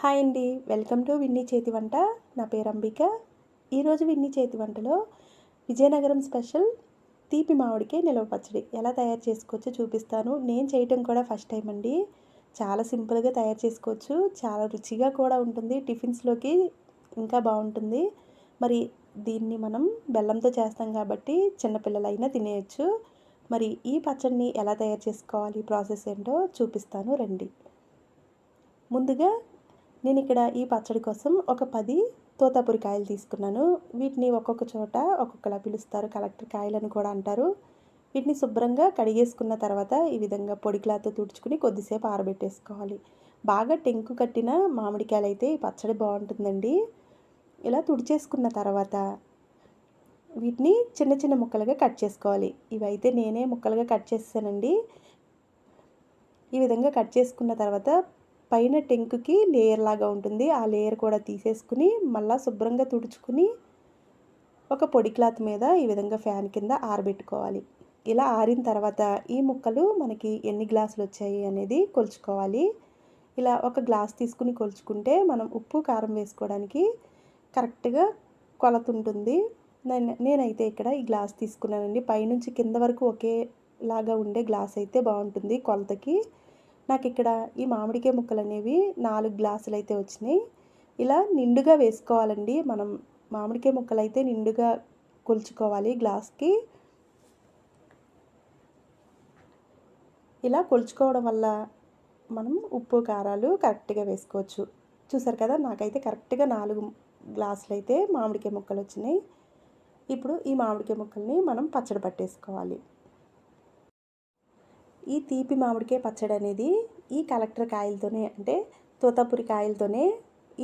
Hi అండి. Welcome to Winnie చేతి వంట. నా పేరు అంబిక. ఈరోజు విన్నీ చేతి వంటలో విజయనగరం స్పెషల్ తీపి మామిడికాయ నిలవ పచ్చడి. ఎలా తయారు చేసుకోవచ్చో చూపిస్తాను. నేను చేయటం కూడా ఫస్ట్ టైం అండి. చాలా సింపుల్గా తయారు చేసుకోవచ్చు. చాలా రుచిగా కూడా ఉంటుంది. టిఫిన్స్లోకి ఇంకా బాగుంటుంది. మరి దీన్ని మనం బెల్లంతో చేస్తాం కాబట్టి చిన్నపిల్లలైనా తినేయచ్చు. మరి ఈ పచ్చడిని ఎలా తయారు చేసుకోవాలి? ప్రాసెస్ ఏంటో చూపిస్తాను రండి. ముందుగా నేను ఇక్కడ ఈ పచ్చడి కోసం ఒక పది తోతాపురి కాయలు తీసుకున్నాను. వీటిని ఒక్కొక్క చోట ఒక్కొక్కలా పిలుస్తారు. కలెక్టర్ కాయలని కూడా అంటారు. వీటిని శుభ్రంగా కడిగేసుకున్న తర్వాత ఈ విధంగా పొడి క్లాత్ తుడుచుకుని కొద్దిసేపు ఆరబెట్టేసుకోవాలి. బాగా టెంకు కట్టిన మామిడికాయలు అయితే ఈ పచ్చడి బాగుంటుందండి. ఇలా తుడిచేసుకున్న తర్వాత వీటిని చిన్న చిన్న ముక్కలుగా కట్ చేసుకోవాలి. ఇవైతే నేనే ముక్కలుగా కట్ చేసానండి ఈ విధంగా కట్ చేసుకున్న తర్వాత పైన టెంకుకి లేయర్ లాగా ఉంటుంది. ఆ లేయర్ కూడా తీసేసుకుని మళ్ళీ శుభ్రంగా తుడుచుకుని ఒక పొడి క్లాత్ మీద ఈ విధంగా ఫ్యాన్ కింద ఆరబెట్టుకోవాలి. ఇలా ఆరిన తర్వాత ఈ ముక్కలు మనకి ఎన్ని గ్లాసులు వచ్చాయి అనేది కొలుచుకోవాలి. ఇలా ఒక గ్లాస్ తీసుకుని కొలుచుకుంటే మనం ఉప్పు కారం వేసుకోవడానికి కరెక్ట్గా కొలత ఉంటుంది. నేను నేనైతే ఇక్కడ ఈ గ్లాస్ తీసుకున్నానండి. పైనుంచి కింద వరకు ఒకేలాగా ఉండే గ్లాస్ అయితే బాగుంటుంది కొలతకి. నాకు ఇక్కడ ఈ మామిడికాయ ముక్కలు అనేవి నాలుగు గ్లాసులు అయితే వచ్చినాయి. ఇలా నిండుగా వేసుకోవాలండి. మనం మామిడికాయ ముక్కలు అయితే నిండుగా కొలుచుకోవాలి గ్లాస్కి. ఇలా కొలుచుకోవడం వల్ల మనం ఉప్పు కారాలు కరెక్ట్గా వేసుకోవచ్చు. చూసారు కదా నాకైతే కరెక్ట్గా నాలుగు గ్లాసులు అయితే మామిడికాయ ముక్కలు వచ్చినాయి. ఇప్పుడు ఈ మామిడికాయ ముక్కల్ని మనం పచ్చడి పట్టేసుకోవాలి. ఈ తీపి మామిడికాయ పచ్చడి అనేది ఈ కలెక్టర్ కాయలతోనే అంటే తోతాపురి కాయలతోనే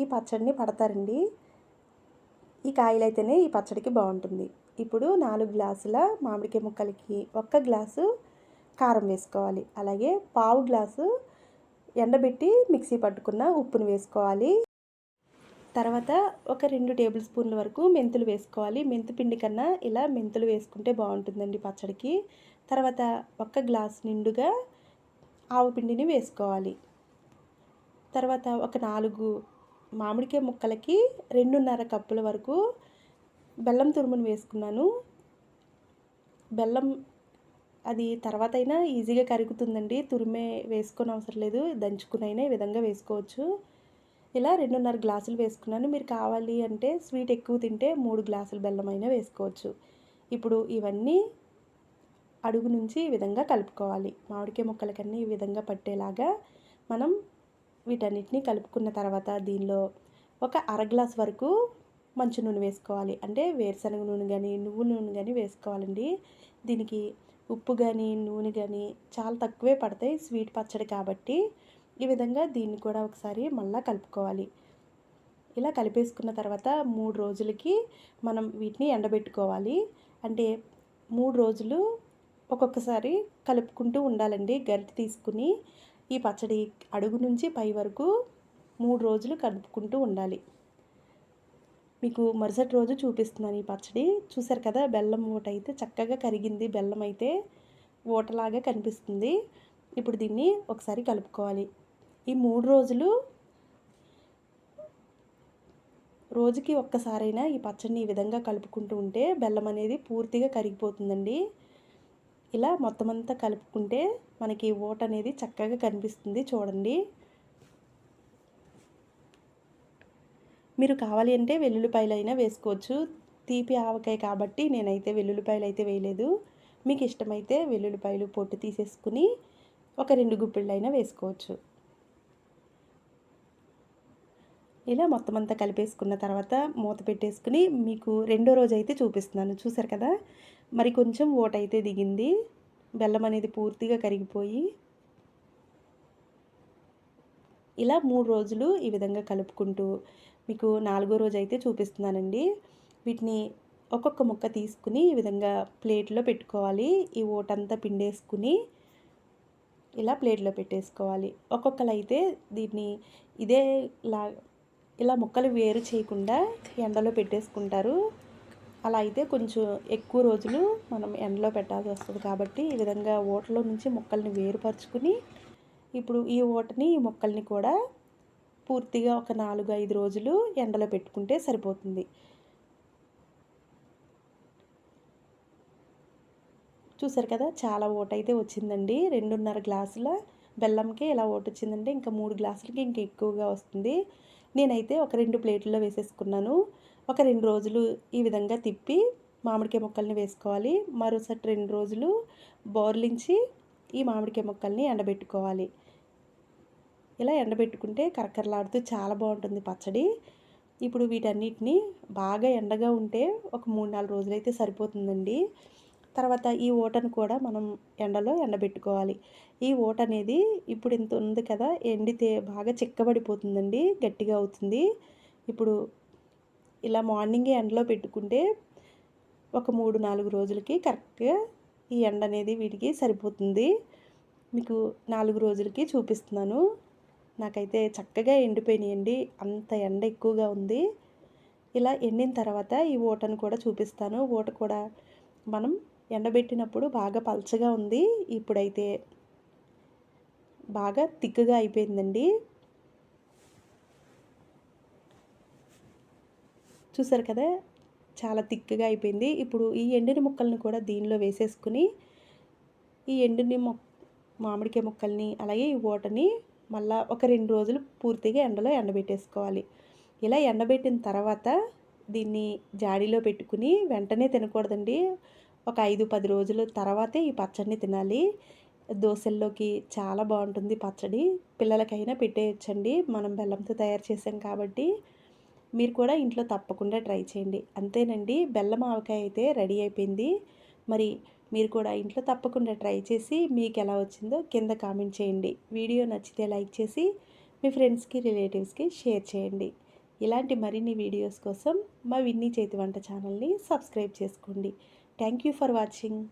ఈ పచ్చడిని పడతారండి. ఈ కాయలు అయితేనే ఈ పచ్చడికి బాగుంటుంది. ఇప్పుడు నాలుగు గ్లాసుల మామిడికాయ ముక్కలకి ఒక్క గ్లాసు కారం వేసుకోవాలి. అలాగే పావు గ్లాసు ఎండబెట్టి మిక్సీ పట్టుకున్న ఉప్పును వేసుకోవాలి. తర్వాత ఒక రెండు టేబుల్ స్పూన్ల వరకు మెంతులు వేసుకోవాలి. మెంతు పిండి కన్నా ఇలా మెంతులు వేసుకుంటే బాగుంటుందండి పచ్చడికి. తర్వాత ఒక్క గ్లాస్ నిండుగా ఆవు పిండిని వేసుకోవాలి. తర్వాత ఒక నాలుగు మామిడికాయ ముక్కలకి రెండున్నర కప్పుల వరకు బెల్లం తురుమును వేసుకున్నాను. బెల్లం అది తర్వాత అయినా ఈజీగా కరుగుతుందండి. తురిమే వేసుకొని అవసరం లేదు. దంచుకునైనా ఈ విధంగా వేసుకోవచ్చు. ఇలా రెండున్నర గ్లాసులు వేసుకున్నాను. మీరు కావాలి అంటే స్వీట్ ఎక్కువ తింటే మూడు గ్లాసులు బెల్లం అయినా వేసుకోవచ్చు. ఇప్పుడు ఇవన్నీ అడుగు నుంచి ఈ విధంగా కలుపుకోవాలి. మామిడికాయ ముక్కలకన్నీ ఈ విధంగా పట్టేలాగా మనం వీటన్నిటిని కలుపుకున్న తర్వాత దీనిలో ఒక అర గ్లాస్ వరకు మంచి నూనె వేసుకోవాలి. అంటే వేరుశనగ నూనె కానీ నువ్వు నూనె కానీ వేసుకోవాలండి. దీనికి ఉప్పు కానీ నూనె కానీ చాలా తక్కువే పడతాయి. స్వీట్ పచ్చడి కాబట్టి ఈ విధంగా దీన్ని కూడా ఒకసారి మళ్ళీ కలుపుకోవాలి. ఇలా కలిపేసుకున్న తర్వాత మూడు రోజులకి మనం వీటిని ఎండబెట్టుకోవాలి. అంటే మూడు రోజులు ఒక్కొక్కసారి కలుపుకుంటూ ఉండాలండి. గరిటె తీసుకుని ఈ పచ్చడి అడుగు నుంచి పై వరకు మూడు రోజులు కలుపుకుంటూ ఉండాలి. మీకు మరుసటి రోజు చూపిస్తున్నాను ఈ పచ్చడి. చూసారు కదా బెల్లం ఓట అయితే చక్కగా కరిగింది. బెల్లం అయితే ఓటలాగా కనిపిస్తుంది. ఇప్పుడు దీన్ని ఒకసారి కలుపుకోవాలి. ఈ మూడు రోజులు రోజుకి ఒక్కసారైనా ఈ పచ్చడిని ఈ విధంగా కలుపుకుంటూ ఉంటే బెల్లం అనేది పూర్తిగా కరిగిపోతుందండి. ఇలా మొత్తం అంతా కలుపుకుంటే మనకి ఓట అనేది చక్కగా కనిపిస్తుంది చూడండి. మీరు కావాలి అంటే వెల్లుల్లిపాయలు అయినా వేసుకోవచ్చు. తీపి ఆవకాయ కాబట్టి నేనైతే వెల్లుల్లిపాయలు అయితే వేయలేదు. మీకు ఇష్టమైతే వెల్లుల్లిపాయలు పొట్టు తీసేసుకుని ఒక రెండు గుప్పిళ్ళైనా అయినా వేసుకోవచ్చు. ఇలా మొత్తం అంతా కలిపేసుకున్న తర్వాత మూత పెట్టేసుకుని మీకు రెండో రోజు అయితే చూపిస్తున్నాను. చూసారు కదా? మరి కొంచెం ఓటైతే దిగింది. బెల్లం అనేది పూర్తిగా కరిగిపోయి ఇలా మూడు రోజులు ఈ విధంగా కలుపుకుంటూ మీకు నాలుగో రోజు అయితే చూపిస్తున్నానండి. వీటిని ఒక్కొక్క ముక్క తీసుకుని ఈ విధంగా ప్లేట్లో పెట్టుకోవాలి. ఈ ఓటంతా పిండేసుకుని ఇలా ప్లేట్లో పెట్టేసుకోవాలి. ఒక్కొక్కరు అయితే దీన్ని ఇదే లా ఇలా ముక్కలు వేరు చేయకుండా ఎండలో పెట్టేసుకుంటారు. అలా అయితే కొంచెం ఎక్కువ రోజులు మనం ఎండలో పెట్టాల్సి వస్తుంది కాబట్టి ఈ విధంగా ఓటలో నుంచి మొక్కల్ని వేరుపరుచుకుని ఇప్పుడు ఈ ఓటని ఈ మొక్కల్ని కూడా పూర్తిగా ఒక నాలుగు ఐదు రోజులు ఎండలో పెట్టుకుంటే సరిపోతుంది. చూసారు కదా? చాలా ఓటైతే వచ్చిందండి. రెండున్నర గ్లాసుల బెల్లంకే ఇలా ఓటు వచ్చిందంటే ఇంకా మూడు గ్లాసులకి ఇంకా ఎక్కువగా వస్తుంది. నేనైతే ఒక రెండు ప్లేట్లో వేసేసుకున్నాను. ఒక రెండు రోజులు ఈ విధంగా తిప్పి మామిడికాయ ముక్కల్ని వేసుకోవాలి. మరోసారి రెండు రోజులు బోర్లించి ఈ మామిడికాయ ముక్కల్ని ఎండబెట్టుకోవాలి. ఇలా ఎండబెట్టుకుంటే కరకరలాడుతూ చాలా బాగుంటుంది పచ్చడి. ఇప్పుడు వీటన్నిటిని బాగా ఎండగా ఉంటే ఒక మూడు నాలుగు రోజులైతే సరిపోతుందండి. తర్వాత ఈ ఓటను కూడా మనం ఎండలో ఎండబెట్టుకోవాలి. ఈ ఓట అనేది ఇప్పుడు ఇంత ఉంది కదా ఎండితే బాగా చిక్కబడిపోతుందండి గట్టిగా అవుతుంది. ఇప్పుడు ఇలా మార్నింగే ఎండలో పెట్టుకుంటే ఒక మూడు నాలుగు రోజులకి కరెక్ట్గా ఈ ఎండ అనేది వీటికి సరిపోతుంది. మీకు నాలుగు రోజులకి చూపిస్తున్నాను. నాకైతే చక్కగా ఎండిపోయినాయండి. అంత ఎండ ఎక్కువగా ఉంది. ఇలా ఎండిన తర్వాత ఈ ఓటను కూడా చూపిస్తాను. ఓట కూడా మనం ఎండబెట్టినప్పుడు బాగా పలచగా ఉంది. ఇప్పుడైతే బాగా తిక్కుగా అయిపోయిందండి. చూసారు కదా చాలా తిక్కుగా అయిపోయింది. ఇప్పుడు ఈ ఎండిన ముక్కల్ని కూడా దీనిలో వేసేసుకుని ఈ ఎండిన మొ మామిడికాయ ముక్కల్ని అలాగే ఈ ఓటని మళ్ళా ఒక రెండు రోజులు పూర్తిగా ఎండలో ఎండబెట్టేసుకోవాలి. ఇలా ఎండబెట్టిన తర్వాత దీన్ని జాడీలో పెట్టుకుని వెంటనే తినకూడదండి. ఒక ఐదు పది రోజుల తర్వాతే ఈ పచ్చడిని తినాలి. దోశల్లోకి చాలా బాగుంటుంది పచ్చడి. పిల్లలకైనా పెట్టేయచ్చండి. మనం బెల్లంతో తయారు చేసాం కాబట్టి మీరు కూడా ఇంట్లో తప్పకుండా ట్రై చేయండి. అంతేనండి బెల్లం ఆవకాయ అయితే రెడీ అయిపోయింది. మరి మీరు కూడా ఇంట్లో తప్పకుండా ట్రై చేసి మీకు ఎలా వచ్చిందో కింద కామెంట్ చేయండి. వీడియో నచ్చితే లైక్ చేసి మీ ఫ్రెండ్స్కి రిలేటివ్స్కి షేర్ చేయండి. ఇలాంటి మరిన్ని వీడియోస్ కోసం మా విన్నీ చేతి వంట ఛానల్ని సబ్స్క్రైబ్ చేసుకోండి. Thank you for watching.